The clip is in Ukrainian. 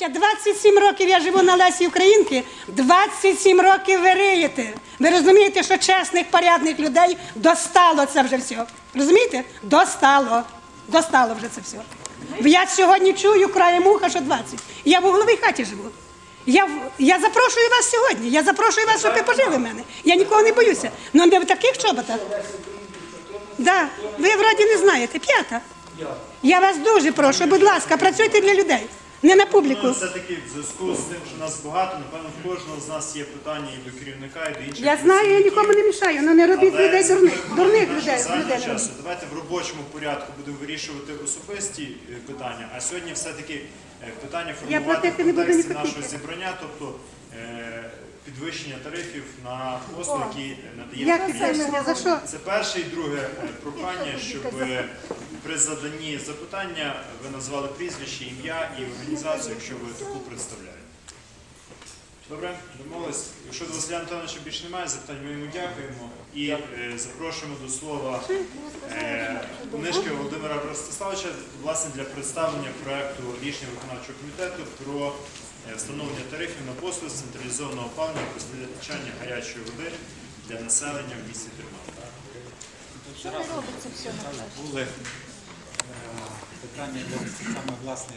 Я 27 років я живу на Лесі Українки, 27 років ви риєте. Ви розумієте, що чесних, порядних людей достало це вже все. Розумієте? Достало. Достало вже це все. Я сьогодні чую краєм уха, що 20. Я в угловій хаті живу. Я, я запрошую вас сьогодні. Я запрошую вас, щоб ви пожили в мене. Я нікого не боюся. Ну не в таких чоботах. Да. Ви вроді не знаєте. П'ята. Я вас дуже прошу, будь ласка, працюйте для людей, не на публіку. Ну, все-таки в зв'язку з тим, що нас багато, напевно, в кожного з нас є питання і до керівника, і до інших. Я знаю, я нікому не мішаю, але не робіть Але людей дурних. Дурних нашого людей. людей часу. Давайте в робочому порядку будемо вирішувати особисті е, питання, а сьогодні все-таки е, питання формувати в платити не буду ні контексті копійки. нашого зібрання, тобто е, підвищення тарифів на послуги, які надає Як. За що? Це перше і друге е, прохання, щоб е, при заданні запитання ви назвали прізвище, ім'я і організацію, якщо ви таку представляєте. Добре, домовились. Якщо до Василя Антоновича більше немає запитань, ми йому дякуємо і е, запрошуємо до слова е, Нишки Володимира Ростиславовича власне для представлення проекту рішення виконавчого комітету про встановлення тарифів на послуги з централізованого опалення і постачання гарячої води для населення в місті Тернопіль. Що не робиться все? були е, питання для саме власне